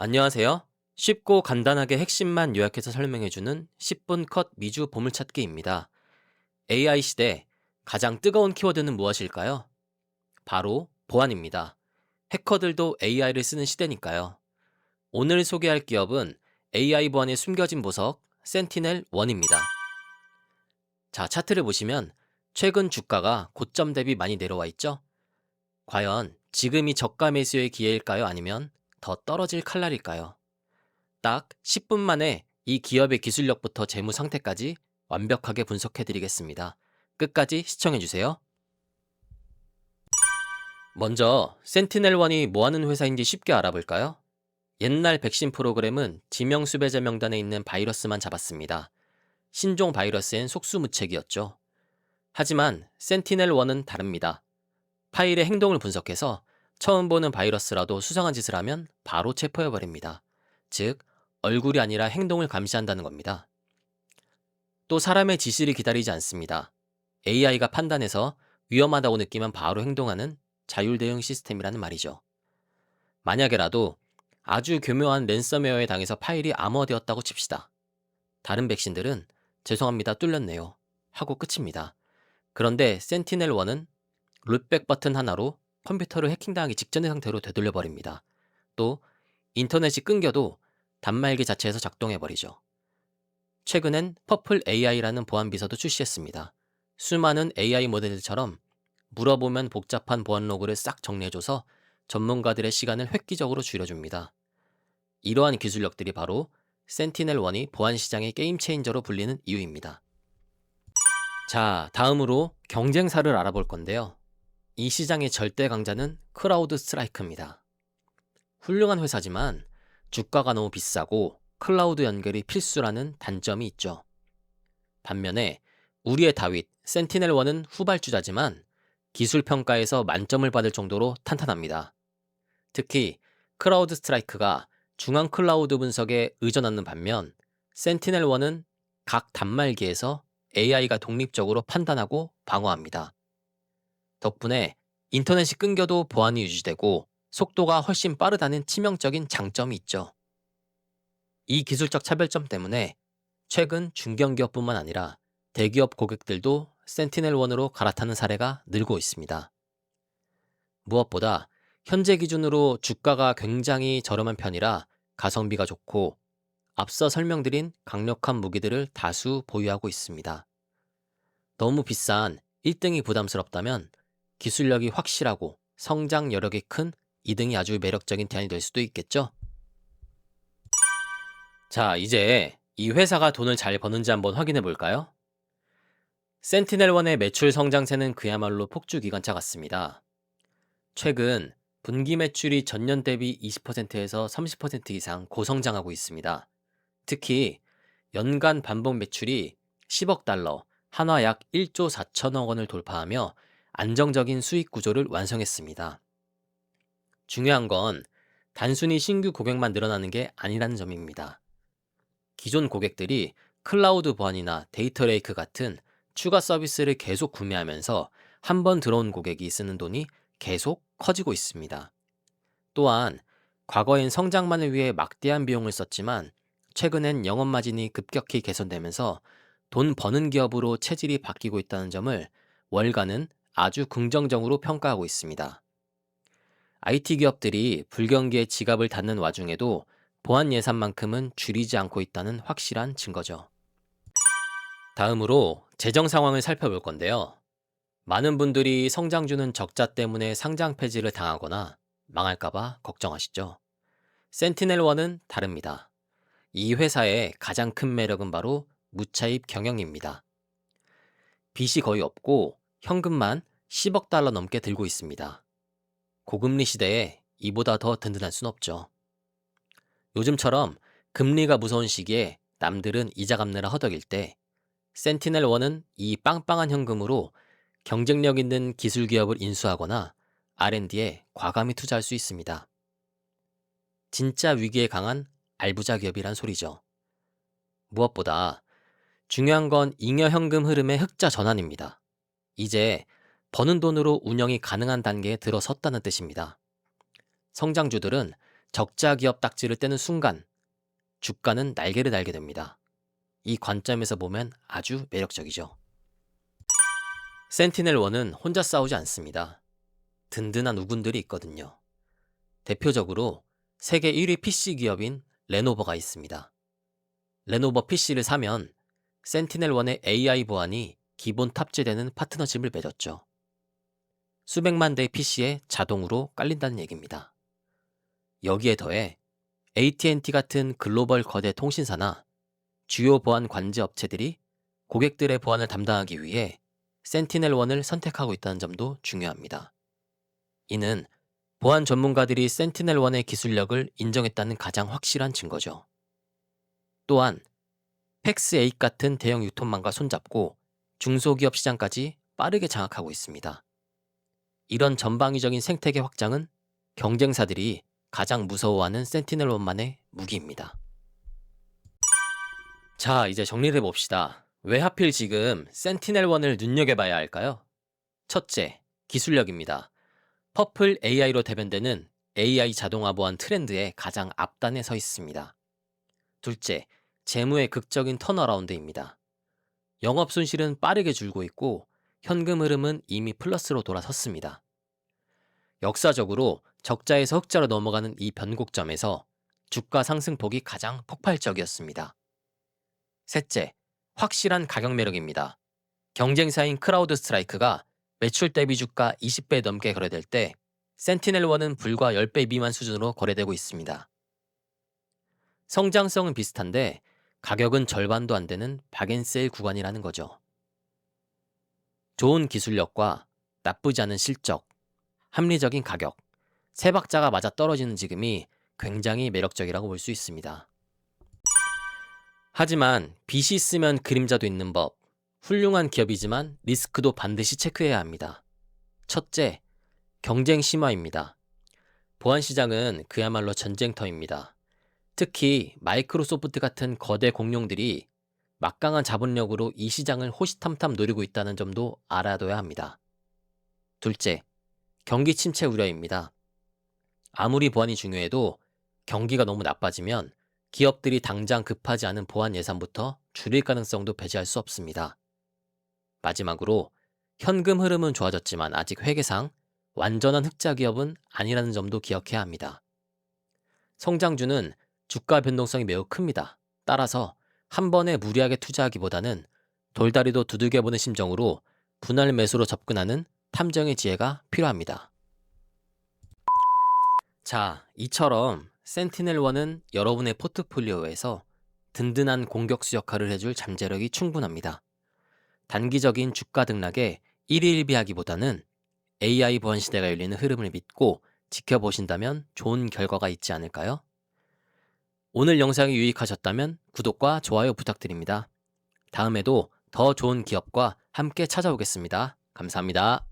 안녕하세요. 쉽고 간단하게 핵심만 요약해서 설명해주는 10분 컷 미주 보물찾기입니다. AI 시대 가장 뜨거운 키워드는 무엇일까요? 바로 보안입니다. 해커들도 AI를 쓰는 시대니까요. 오늘 소개할 기업은 AI 보안의 숨겨진 보석 센티넬1입니다. 자, 차트를 보시면 최근 주가가 고점 대비 많이 내려와 있죠? 과연 지금이 저가 매수의 기회일까요? 아니면 더 떨어질 칼날일까요? 딱 10분 만에 이 기업의 기술력부터 재무 상태까지 완벽하게 분석해 드리겠습니다. 끝까지 시청해 주세요. 먼저 센티넬1이 뭐 하는 회사인지 쉽게 알아볼까요? 옛날 백신 프로그램은 지명 수배자 명단에 있는 바이러스만 잡았습니다. 신종 바이러스엔 속수무책이었죠. 하지만 센티넬1은 다릅니다. 파일의 행동을 분석해서 처음 보는 바이러스라도 수상한 짓을 하면 바로 체포해버립니다. 즉, 얼굴이 아니라 행동을 감시한다는 겁니다. 또 사람의 지시를 기다리지 않습니다. AI가 판단해서 위험하다고 느끼면 바로 행동하는 자율 대응 시스템이라는 말이죠. 만약에라도 아주 교묘한 랜섬웨어에 당해서 파일이 암호화되었다고 칩시다. 다른 백신들은 죄송합니다 뚫렸네요 하고 끝입니다. 그런데 센티넬1은 룻백 버튼 하나로 컴퓨터를 해킹당하기 직전의 상태로 되돌려 버립니다. 또 인터넷이 끊겨도 단말기 자체에서 작동해 버리죠. 최근엔 퍼플 AI라는 보안 비서도 출시했습니다. 수많은 AI 모델들처럼 물어보면 복잡한 보안 로그를 싹 정리해줘서 전문가들의 시간을 획기적으로 줄여줍니다. 이러한 기술력들이 바로 센티넬1이 보안 시장의 게임 체인저로 불리는 이유입니다. 자, 다음으로 경쟁사를 알아볼 건데요. 이 시장의 절대 강자는 크라우드 스트라이크입니다. 훌륭한 회사지만 주가가 너무 비싸고 클라우드 연결이 필수라는 단점이 있죠. 반면에 우리의 다윗 센티넬1은 후발주자지만 기술 평가에서 만점을 받을 정도로 탄탄합니다. 특히 크라우드 스트라이크가 중앙 클라우드 분석에 의존하는 반면 센티넬1은 각 단말기에서 AI가 독립적으로 판단하고 방어합니다. 덕분에 인터넷이 끊겨도 보안이 유지되고 속도가 훨씬 빠르다는 치명적인 장점이 있죠. 이 기술적 차별점 때문에 최근 중견기업뿐만 아니라 대기업 고객들도 센티넬1으로 갈아타는 사례가 늘고 있습니다. 무엇보다 현재 기준으로 주가가 굉장히 저렴한 편이라 가성비가 좋고 앞서 설명드린 강력한 무기들을 다수 보유하고 있습니다. 너무 비싼 1등이 부담스럽다면 기술력이 확실하고 성장 여력이 큰 2등이 아주 매력적인 대안이 될 수도 있겠죠? 자, 이제 이 회사가 돈을 잘 버는지 한번 확인해 볼까요? 센티넬1의 매출 성장세는 그야말로 폭주 기관차 같습니다. 최근 분기 매출이 전년 대비 20%에서 30% 이상 고성장하고 있습니다. 특히 연간 반복 매출이 10억 달러, 한화 약 1조 4천억 원을 돌파하며 안정적인 수익 구조를 완성했습니다. 중요한 건 단순히 신규 고객만 늘어나는 게 아니라는 점입니다. 기존 고객들이 클라우드 보안이나 데이터 레이크 같은 추가 서비스를 계속 구매하면서 한 번 들어온 고객이 쓰는 돈이 계속 커지고 있습니다. 또한 과거엔 성장만을 위해 막대한 비용을 썼지만 최근엔 영업 마진이 급격히 개선되면서 돈 버는 기업으로 체질이 바뀌고 있다는 점을 월가는 아주 긍정적으로 평가하고 있습니다. IT 기업들이 불경기에 지갑을 닫는 와중에도 보안 예산만큼은 줄이지 않고 있다는 확실한 증거죠. 다음으로 재정 상황을 살펴볼 건데요. 많은 분들이 성장주는 적자 때문에 상장 폐지를 당하거나 망할까봐 걱정하시죠. 센티넬1은 다릅니다. 이 회사의 가장 큰 매력은 바로 무차입 경영입니다. 빚이 거의 없고 현금만 10억 달러 넘게 들고 있습니다. 고금리 시대에 이보다 더 든든할 순 없죠. 요즘처럼 금리가 무서운 시기에 남들은 이자 갚느라 허덕일 때 센티넬1은 이 빵빵한 현금으로 경쟁력 있는 기술 기업을 인수하거나 R&D에 과감히 투자할 수 있습니다. 진짜 위기에 강한 알부자 기업이란 소리죠. 무엇보다 중요한 건 잉여 현금 흐름의 흑자 전환입니다. 이제 버는 돈으로 운영이 가능한 단계에 들어섰다는 뜻입니다. 성장주들은 적자 기업 딱지를 떼는 순간 주가는 날개를 달게 됩니다. 이 관점에서 보면 아주 매력적이죠. 센티넬1은 혼자 싸우지 않습니다. 든든한 우군들이 있거든요. 대표적으로 세계 1위 PC 기업인 레노버가 있습니다. 레노버 PC를 사면 센티넬1의 AI 보안이 기본 탑재되는 파트너십을 맺었죠. 수백만 대의 PC에 자동으로 깔린다는 얘기입니다. 여기에 더해 AT&T 같은 글로벌 거대 통신사나 주요 보안 관제 업체들이 고객들의 보안을 담당하기 위해 센티넬1을 선택하고 있다는 점도 중요합니다. 이는 보안 전문가들이 센티넬1의 기술력을 인정했다는 가장 확실한 증거죠. 또한 팩스8 같은 대형 유통망과 손잡고 중소기업 시장까지 빠르게 장악하고 있습니다. 이런 전방위적인 생태계 확장은 경쟁사들이 가장 무서워하는 센티넬1만의 무기입니다. 자, 이제 정리를 해봅시다. 왜 하필 지금 센티넬1을 눈여겨봐야 할까요? 첫째, 기술력입니다. 퍼플 AI로 대변되는 AI 자동화 보안 트렌드의 가장 앞단에 서 있습니다. 둘째, 재무의 극적인 턴어라운드입니다. 영업 손실은 빠르게 줄고 있고 현금 흐름은 이미 플러스로 돌아섰습니다. 역사적으로 적자에서 흑자로 넘어가는 이 변곡점에서 주가 상승폭이 가장 폭발적이었습니다. 셋째, 확실한 가격 매력입니다. 경쟁사인 크라우드 스트라이크가 매출 대비 주가 20배 넘게 거래될 때 센티넬1은 불과 10배 미만 수준으로 거래되고 있습니다. 성장성은 비슷한데 가격은 절반도 안 되는 박앤세일 구간이라는 거죠. 좋은 기술력과 나쁘지 않은 실적, 합리적인 가격, 세 박자가 맞아 떨어지는 지금이 굉장히 매력적이라고 볼 수 있습니다. 하지만 빚이 있으면 그림자도 있는 법, 훌륭한 기업이지만 리스크도 반드시 체크해야 합니다. 첫째, 경쟁 심화입니다. 보안 시장은 그야말로 전쟁터입니다. 특히 마이크로소프트 같은 거대 공룡들이 막강한 자본력으로 이 시장을 호시탐탐 노리고 있다는 점도 알아둬야 합니다. 둘째, 경기 침체 우려입니다. 아무리 보안이 중요해도 경기가 너무 나빠지면 기업들이 당장 급하지 않은 보안 예산부터 줄일 가능성도 배제할 수 없습니다. 마지막으로 현금 흐름은 좋아졌지만 아직 회계상 완전한 흑자 기업은 아니라는 점도 기억해야 합니다. 성장주는 주가 변동성이 매우 큽니다. 따라서 한 번에 무리하게 투자하기보다는 돌다리도 두들겨보는 심정으로 분할 매수로 접근하는 탐정의 지혜가 필요합니다. 자, 이처럼 센티넬1은 여러분의 포트폴리오에서 든든한 공격수 역할을 해줄 잠재력이 충분합니다. 단기적인 주가 등락에 일일비하기보다는 AI 보안 시대가 열리는 흐름을 믿고 지켜보신다면 좋은 결과가 있지 않을까요? 오늘 영상이 유익하셨다면 구독과 좋아요 부탁드립니다. 다음에도 더 좋은 기업과 함께 찾아오겠습니다. 감사합니다.